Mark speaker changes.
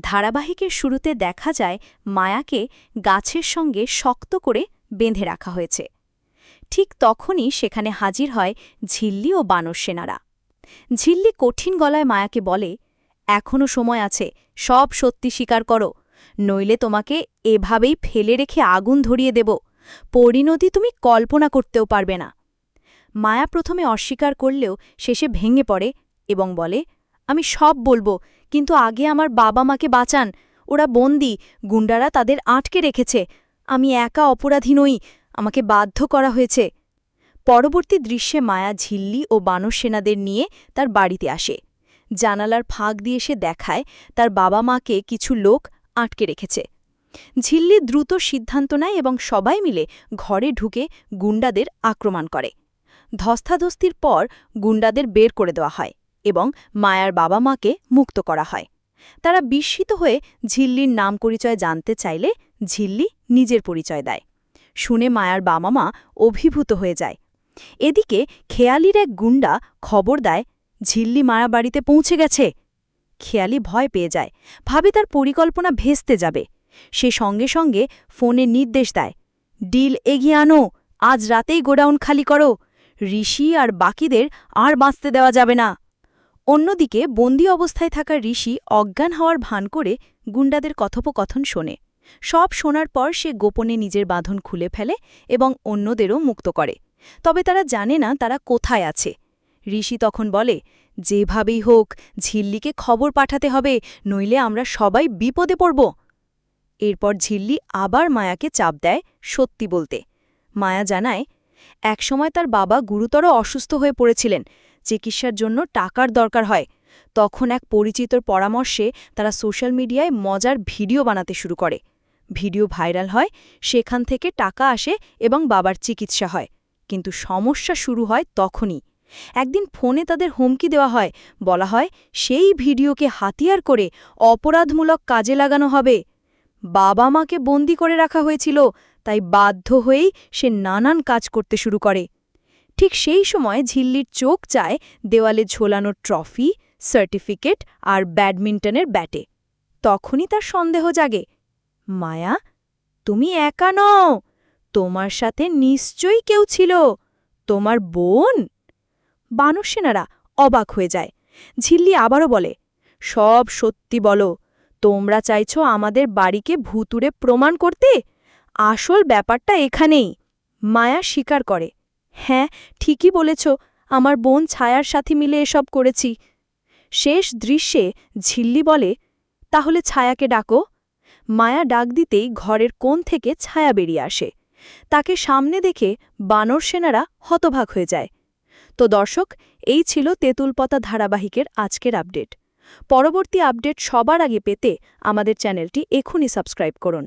Speaker 1: ধারাবাহিকের শুরুতে দেখা যায় মায়াকে গাছের সঙ্গে শক্ত করে বেঁধে রাখা হয়েছে। ঠিক তখনই সেখানে হাজির হয় ঝিল্লি ও বানর সেনারা। ঝিল্লি কঠিন গলায় মায়াকে বলে এখনও সময় আছে, সব সত্যি স্বীকার করো। নইলে তোমাকে এভাবেই ফেলে রেখে আগুন ধরিয়ে দেব। পরিণতি তুমি কল্পনা করতেও পারবে না। মায়া প্রথমে অস্বীকার করলেও শেষে ভেঙে পড়ে এবং বলে আমি সব বলব, কিন্তু আগে আমার বাবা মাকে বাঁচান। ওরা বন্দি, গুন্ডারা তাদের আটকে রেখেছে। আমি একা অপরাধী নই, আমাকে বাধ্য করা হয়েছে। পরবর্তী দৃশ্যে মায়া ঝিল্লি ও বানর সেনাদের নিয়ে তার বাড়িতে আসে। জানালার ফাঁক দিয়ে সে দেখায় তার বাবা মাকে কিছু লোক আটকে রেখেছে। ঝিল্লি দ্রুত সিদ্ধান্ত নেয় এবং সবাই মিলে ঘরে ঢুকে গুন্ডাদের আক্রমণ করে। ধস্তাধস্তির পর গুন্ডাদের বের করে দেওয়া হয়। এবং মায়ার বাবা মাকে মুক্ত করা হয়। তারা বিস্মিত হয়ে ঝিল্লির নাম পরিচয় জানতে চাইলে ঝিল্লি নিজের পরিচয় দেয়। শুনে মায়ার বাবা মা অভিভূত হয়ে যায়। এদিকে খেয়ালির এক গুন্ডা খবর দেয়, ঝিল্লি মায়া বাড়িতে পৌঁছে গেছে। খেয়ালি ভয় পেয়ে যায়, ভাবে তার পরিকল্পনা ভেস্তে যাবে। সে সঙ্গে সঙ্গে ফোনে নির্দেশ দেয়, ডিল এগিয়ে আনো, আজ রাতেই গোডাউন খালি করো। ঋষি আর বাকিদের আর বাঁচতে দেওয়া যাবে না। অন্যদিকে বন্দি অবস্থায় থাকা ঋষি অজ্ঞান হওয়ার ভান করে গুন্ডাদের কথোপকথন শোনে। সব শোনার পর সে গোপনে নিজের বাঁধন খুলে ফেলে এবং অন্যদেরও মুক্ত করে। তবে তারা জানে না তারা কোথায় আছে। ঋষি তখন বলে, যেভাবেই হোক, ঝিল্লিকে খবর পাঠাতে হবে, নইলে আমরা সবাই বিপদে পড়ব। এরপর ঝিল্লি আবার মায়াকে চাপ দেয় সত্যি বলতে। মায়া জানায়, একসময় তার বাবা গুরুতর অসুস্থ হয়ে পড়েছিলেন। চিকিৎসার জন্য টাকার দরকার হয়। তখন এক পরিচিতর পরামর্শে তারা সোশ্যাল মিডিয়ায় মজার ভিডিও বানাতে শুরু করে। ভিডিও ভাইরাল হয়, সেখান থেকে টাকা আসে এবং বাবার চিকিৎসা হয়। কিন্তু সমস্যা শুরু হয় তখনই। একদিন ফোনে তাদের হুমকি দেওয়া হয়। বলা হয়, সেই ভিডিওকে হাতিয়ার করে অপরাধমূলক কাজে লাগানো হবে। বাবা মাকে বন্দি করে রাখা হয়েছিল, তাই বাধ্য হয়েই সে নানান কাজ করতে শুরু করে। ঠিক সেই সময় ঝিল্লির চোখ চায় দেওয়ালে ঝোলানো ট্রফি, সার্টিফিকেট আর ব্যাডমিন্টনের ব্যাটে। তখনই তার সন্দেহ জাগে, মায়া, তুমি একা নও, তোমার সাথে নিশ্চয়ই কেউ ছিল, তোমার বোন? বানসেনারা অবাক হয়ে যায়। ঝিল্লি আবারও বলে, সব সত্যি বলো, তোমরা চাইছ আমাদের বাড়িকে ভুতুরে প্রমাণ করতে? আসল ব্যাপারটা এখানেই। মায়া স্বীকার করে হ্যাঁ ঠিকই বলেছ, আমার বোন ছায়ার সাথে মিলে এসব করেছি। শেষ দৃশ্যে ঝিল্লি বলে, তাহলে ছায়াকে ডাকো। মায়া ডাক দিতেই ঘরের কোণ থেকে ছায়া বেরিয়ে আসে। তাকে সামনে দেখে বানর সেনারা হতভাগ হয়ে যায়। তো দর্শক, এই ছিল তেঁতুলপতা ধারাবাহিকের আজকের আপডেট। পরবর্তী আপডেট সবার আগে পেতে আমাদের চ্যানেলটি এখনই সাবস্ক্রাইব করুন।